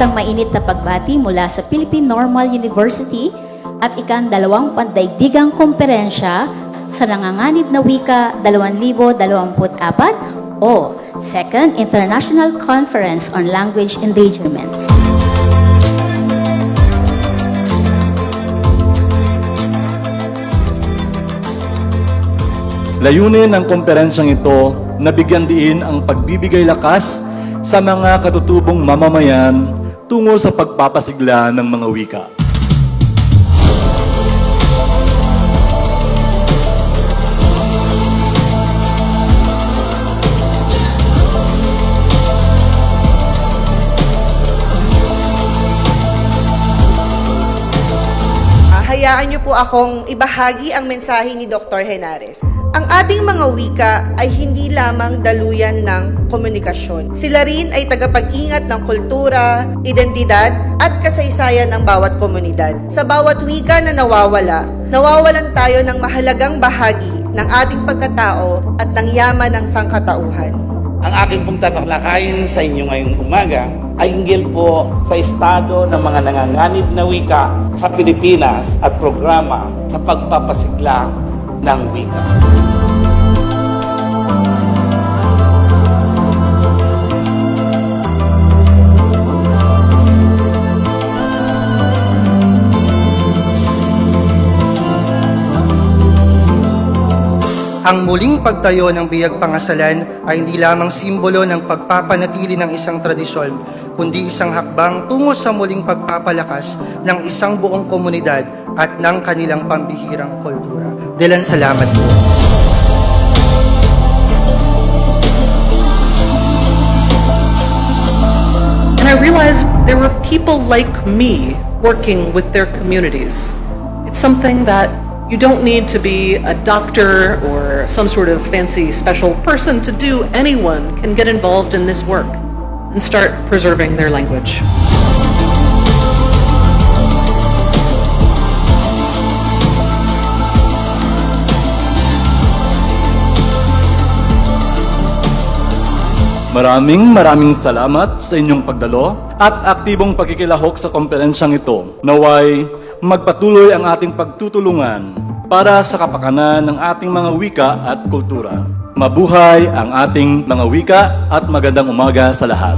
Isang mainit na pagbati mula sa Philippine Normal University at ikandalawang pandaigdigang komperensya sa nanganganib na wika 2024 o Second International Conference on Language Endangerment. Layunin ng komperensyang ito na bigyan diin ang pagbibigay lakas sa mga katutubong mamamayan tungo sa pagpapasigla ng mga wika. Hayaan niyo po akong ibahagi ang mensahe ni Dr. Henares. Ang ating mga wika ay hindi lamang daluyan ng komunikasyon. Sila rin ay tagapag-ingat ng kultura, identidad, at kasaysayan ng bawat komunidad. Sa bawat wika na nawawala, nawawalan tayo ng mahalagang bahagi ng ating pagkatao at ng yaman ng sangkatauhan. Ang aking pong tatalakayin sa inyo ngayong umaga ay hinggil po sa estado ng mga nanganganib na wika sa Pilipinas at programa sa pagpapasigla ng wika. Ang muling pagtayo ng biyag pangasalan ay hindi lamang simbolo ng pagpapanatili ng isang tradisyon, kundi isang hakbang tungo sa muling pagpapalakas ng isang buong komunidad at ng kanilang pambihirang kultura. Dalan salamat po. And I realized there were people like me working with their communities. It's something that you don't need to be a doctor or some sort of fancy special person to do. Anyone can get involved in this work and start preserving their language. Maraming maraming salamat sa inyong pagdalo at aktibong pagkikilahok sa komperensyang ito. Naway magpatuloy ang ating pagtutulungan para sa kapakanan ng ating mga wika at kultura. Mabuhay ang ating mga wika at magandang umaga sa lahat.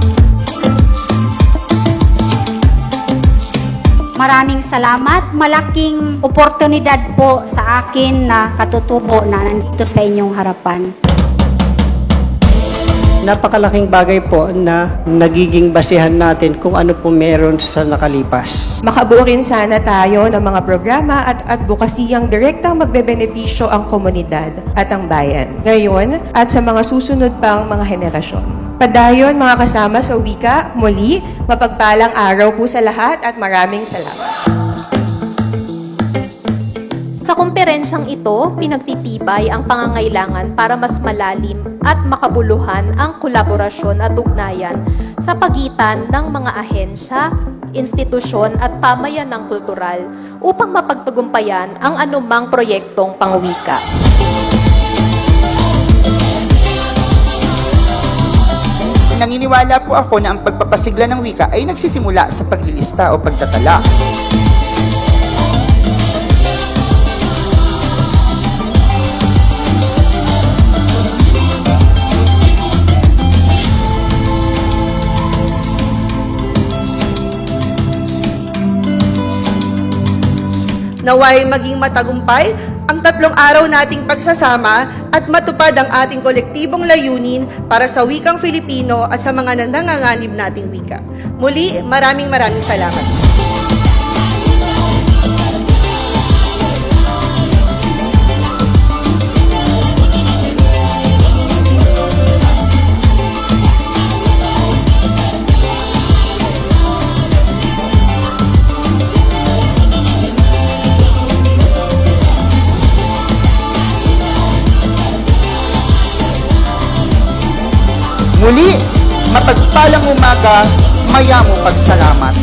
Maraming salamat. Malaking oportunidad po sa akin na katutubo na nandito sa inyong harapan. Napakalaking bagay po na nagiging basihan natin kung ano po meron sa nakalipas. Makabuo rin sana tayo ng mga programa at advokasiyang direktang magbebenepisyo ang komunidad at ang bayan. Ngayon at sa mga susunod pang mga henerasyon. Padayon mga kasama sa wika, muli, mapagpalang araw po sa lahat at maraming salamat. Sa komperensyang ito, pinagtitibay ang pangangailangan para mas malalim at makabuluhan ang kolaborasyon at ugnayan sa pagitan ng mga ahensya, institusyon at pamayanang kultural upang mapagtagumpayan ang anumang proyektong pangwika. Naniniwala po ako na ang pagpapasigla ng wika ay nagsisimula sa paglilista o pagtatala. Naway maging matagumpay ang tatlong araw nating pagsasama at matupad ang ating kolektibong layunin para sa wikang Filipino at sa mga nanganganib nating wika. Muli, maraming maraming salamat. Muli, mapagpalang umaga, maya mo pagsalamat.